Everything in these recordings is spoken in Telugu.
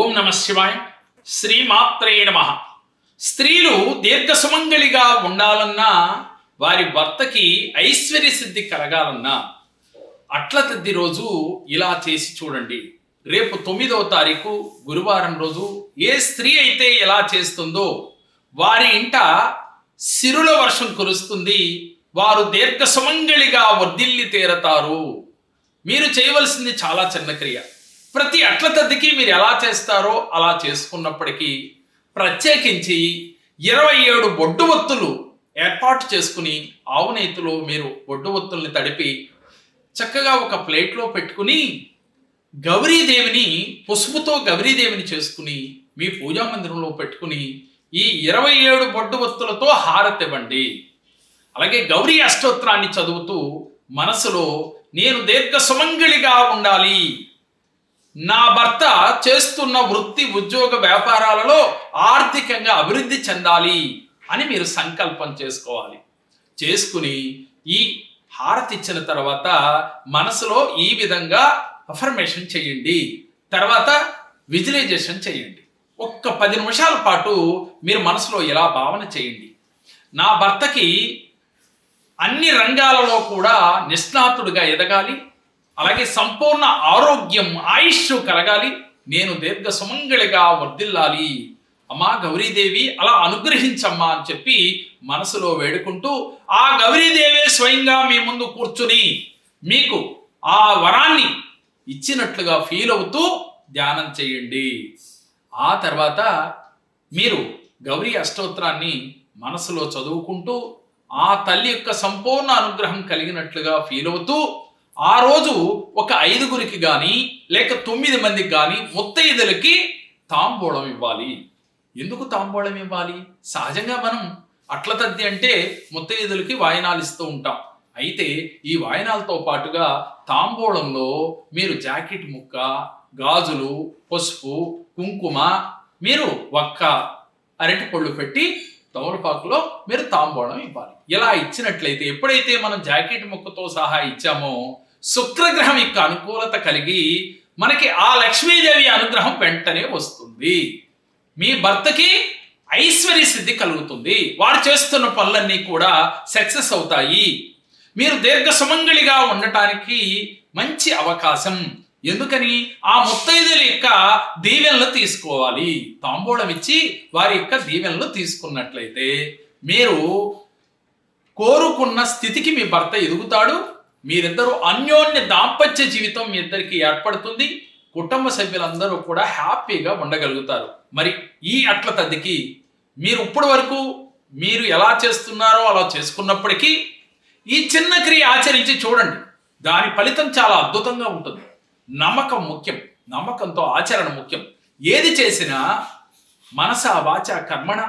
ఓం నమ శివాయ శ్రీమాత్రే నమ. స్త్రీలు దీర్ఘ సుమంగళిగా ఉండాలన్నా వారి భర్తకి ఐశ్వర్య సిద్ధి కలగాలన్నా అట్ల తద్ది రోజు ఇలా చేసి చూడండి. రేపు తొమ్మిదవ తారీఖు గురువారం రోజు ఏ స్త్రీ అయితే ఎలా చేస్తుందో వారి ఇంట సిరుల వర్షం కురుస్తుంది వారు దీర్ఘ సుమంగళిగా వర్ధిల్లి తీరతారు. మీరు చేయవలసింది చాలా చిన్న క్రియ. ప్రతి అట్ల తద్దికి మీరు ఎలా చేస్తారో అలా చేసుకున్నప్పటికీ ప్రత్యేకించి ఇరవై ఏడు బొడ్డు ఒత్తులు ఏర్పాటు చేసుకుని ఆవు నేతిలో మీరు బొడ్డు ఒత్తుల్ని తడిపి చక్కగా ఒక ప్లేట్లో పెట్టుకుని గౌరీదేవిని పసుపుతో గౌరీదేవిని చేసుకుని మీ పూజా మందిరంలో పెట్టుకుని ఈ ఇరవై ఏడు బొడ్డు ఒత్తులతో హారతివ్వండి అలాగే గౌరీ అష్టోత్రాన్ని చదువుతూ మనసులో నేను దీర్ఘ సుమంగళిగా ఉండాలి. నా భర్త చేస్తున్న వృత్తి ఉద్యోగ వ్యాపారాలలో ఆర్థికంగా అభివృద్ధి చెందాలి అని మీరు సంకల్పం చేసుకోవాలి. చేసుకుని ఈ హారతి ఇచ్చిన తర్వాత మనసులో ఈ విధంగా అఫర్మేషన్ చేయండి. తర్వాత విజువలైజేషన్ చేయండి. ఒక్క పది నిమిషాల పాటు మీరు మనసులో ఇలా భావన చేయండి. నా భర్తకి అన్ని రంగాలలో కూడా నిష్ణాతుడిగా ఎదగాలి. అలాగే సంపూర్ణ ఆరోగ్యం ఆయుష్ కలగాలి. నేను దీర్ఘ సుమంగళిగా వర్ధిల్లాలి. అమ్మా గౌరీదేవి అలా అనుగ్రహించమ్మా అని చెప్పి మనసులో వేడుకుంటూ ఆ గౌరీదేవే స్వయంగా మీ ముందు కూర్చుని మీకు ఆ వరాన్ని ఇచ్చినట్లుగా ఫీల్ అవుతూ ధ్యానం చేయండి. ఆ తర్వాత మీరు గౌరీ అష్టోత్తరాన్ని మనసులో చదువుకుంటూ ఆ తల్లి యొక్క సంపూర్ణ అనుగ్రహం కలిగినట్లుగా ఫీల్ అవుతూ ఆ రోజు ఒక ఐదుగురికి కానీ లేక తొమ్మిది మందికి కానీ ముత్తైదులకి తాంబూలం ఇవ్వాలి. ఎందుకు తాంబూలం ఇవ్వాలి? సహజంగా మనం అట్ల తద్ది అంటే ముత్తైదులకి వాయనాలు ఇస్తూ ఉంటాం. అయితే ఈ వాయనాలతో పాటుగా తాంబూలంలో మీరు జాకెట్ ముక్క గాజులు పసుపు కుంకుమ మీరు ఒక్క అరటి పళ్ళు పెట్టి తమలపాకులో మీరు తాంబూలం ఇవ్వాలి. ఇలా ఇచ్చినట్లయితే ఎప్పుడైతే మనం జాకెట్ ముక్కతో సహా ఇచ్చామో శుక్రగ్రహం యొక్క అనుకూలత కలిగి మనకి ఆ లక్ష్మీదేవి అనుగ్రహం వెంటనే వస్తుంది. మీ భర్తకి ఐశ్వర్య సిద్ధి కలుగుతుంది. వారు చేస్తున్న పనులన్నీ కూడా సక్సెస్ అవుతాయి. మీరు దీర్ఘ సుమంగళిగా ఉండటానికి మంచి అవకాశం. ఎందుకని? ఆ ముత్తైదుల యొక్క దీవెనలు తీసుకోవాలి. తాంబూలం ఇచ్చి వారి యొక్క దీవెనలు తీసుకున్నట్లయితే మీరు కోరుకున్న స్థితికి మీ భర్త ఎదుగుతాడు. మీరిద్దరూ అన్యోన్య దాంపత్య జీవితం మీ ఇద్దరికి ఏర్పడుతుంది. కుటుంబ సభ్యులందరూ కూడా హ్యాపీగా ఉండగలుగుతారు. మరి ఈ అట్ల తద్దికి మీరు ఇప్పటి వరకు మీరు ఎలా చేస్తున్నారో అలా చేసుకున్నప్పటికీ ఈ చిన్న క్రియ ఆచరించి చూడండి. దాని ఫలితం చాలా అద్భుతంగా ఉంటుంది. నమ్మకం ముఖ్యం. నమ్మకంతో ఆచరణ ముఖ్యం. ఏది చేసినా మనస వాచ కర్మణ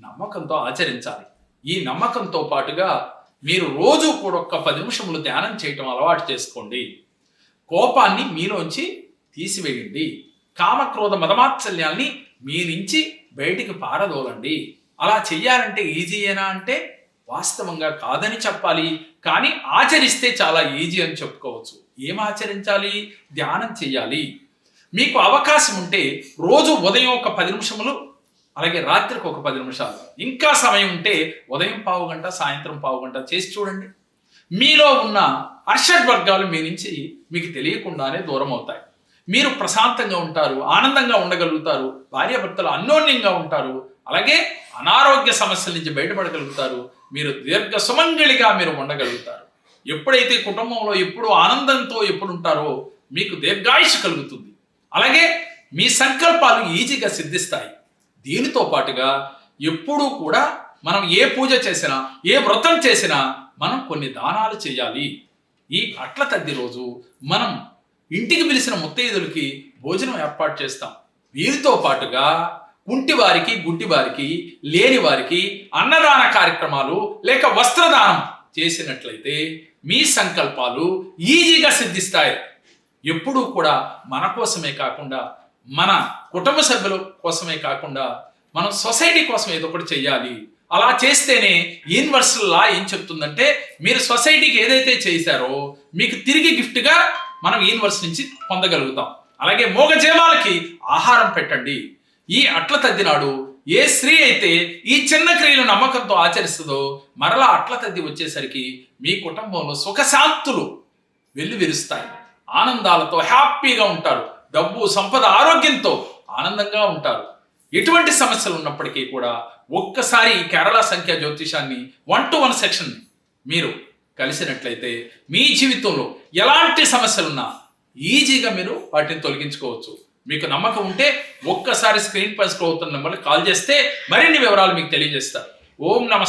నమ్మకంతో ఆచరించాలి. ఈ నమ్మకంతో పాటుగా మీరు రోజు కూడా ఒక్క పది నిమిషములు ధ్యానం చేయటం అలవాటు చేసుకోండి. కోపాన్ని మీలోంచి తీసివేయండి. కామక్రోధ మదమాత్సల్యాల్ని మీ నుంచి బయటికి పారదోలండి. అలా చెయ్యాలంటే ఈజీయేనా అంటే వాస్తవంగా కాదని చెప్పాలి. కానీ ఆచరిస్తే చాలా ఈజీ అని చెప్పుకోవచ్చు. ఏం ఆచరించాలి? ధ్యానం చెయ్యాలి. మీకు అవకాశం ఉంటే రోజు ఉదయం ఒక పది నిమిషములు అలాగే రాత్రికి ఒక పది నిమిషాలు. ఇంకా సమయం ఉంటే ఉదయం పావు గంట సాయంత్రం పావు గంట చేసి చూడండి. మీలో ఉన్న అర్షడ్ వర్గాలు మీ నుంచి మీకు తెలియకుండానే దూరం అవుతాయి. మీరు ప్రశాంతంగా ఉంటారు ఆనందంగా ఉండగలుగుతారు భార్యాభర్తలు అన్యోన్యంగా ఉంటారు అలాగే అనారోగ్య సమస్యల నుంచి బయటపడగలుగుతారు మీరు దీర్ఘ సుమంగళిగా మీరు ఉండగలుగుతారు. ఎప్పుడైతే కుటుంబంలో ఎప్పుడు ఆనందంతో ఎప్పుడు ఉంటారో మీకు దీర్ఘాయుష్ కలుగుతుంది. అలాగే మీ సంకల్పాలు ఈజీగా సిద్ధిస్తాయి. దీనితో పాటుగా ఎప్పుడూ కూడా మనం ఏ పూజ చేసినా ఏ వ్రతం చేసినా మనం కొన్ని దానాలు చేయాలి. ఈ అట్ల తద్ది రోజు మనం ఇంటికి పిలిచిన ముత్తైదులకి భోజనం ఏర్పాటు చేస్తాం. వీరితో పాటుగా కుంటి వారికి గుడ్డి వారికి లేని వారికి అన్నదాన కార్యక్రమాలు లేక వస్త్రదానం చేసినట్లయితే మీ సంకల్పాలు ఈజీగా సిద్ధిస్తాయి. ఎప్పుడూ కూడా మన కోసమే కాకుండా మన కుటుంబ సభ్యుల కోసమే కాకుండా మనం సొసైటీ కోసం ఏదో ఒకటి చెయ్యాలి. అలా చేస్తేనే యూనివర్సల్ లా ఏం చెప్తుందంటే మీరు సొసైటీకి ఏదైతే చేశారో మీకు తిరిగి గిఫ్ట్గా మనం యూనివర్స్ నుంచి పొందగలుగుతాం. అలాగే మూగజీవాలకి ఆహారం పెట్టండి. ఈ అట్ల తద్ది నాడు ఏ స్త్రీ అయితే ఈ చిన్న క్రియలు నమ్మకంతో ఆచరిస్తుందో మరలా అట్ల తద్ది వచ్చేసరికి మీ కుటుంబంలో సుఖశాంతులు వెల్లు విరుస్తాయి ఆనందాలతో హ్యాపీగా ఉంటారు. డబ్బు సంపద ఆరోగ్యంతో ఆనందంగా ఉంటారు. ఎటువంటి సమస్యలు ఉన్నప్పటికీ కూడా ఒక్కసారి ఈ కేరళ సంఖ్య జ్యోతిషాన్ని వన్ టు వన్ సెక్షన్ మీరు కలిసినట్లయితే మీ జీవితంలో ఎలాంటి సమస్యలున్నా ఈజీగా మీరు వాటిని తొలగించుకోవచ్చు. మీకు నమ్మకం ఉంటే ఒక్కసారి స్క్రీన్ పై స్క్రోల్ అవుతున్న నెంబర్కి కాల్ చేస్తే మరిన్ని వివరాలు మీకు తెలియజేస్తారు ఓం నమ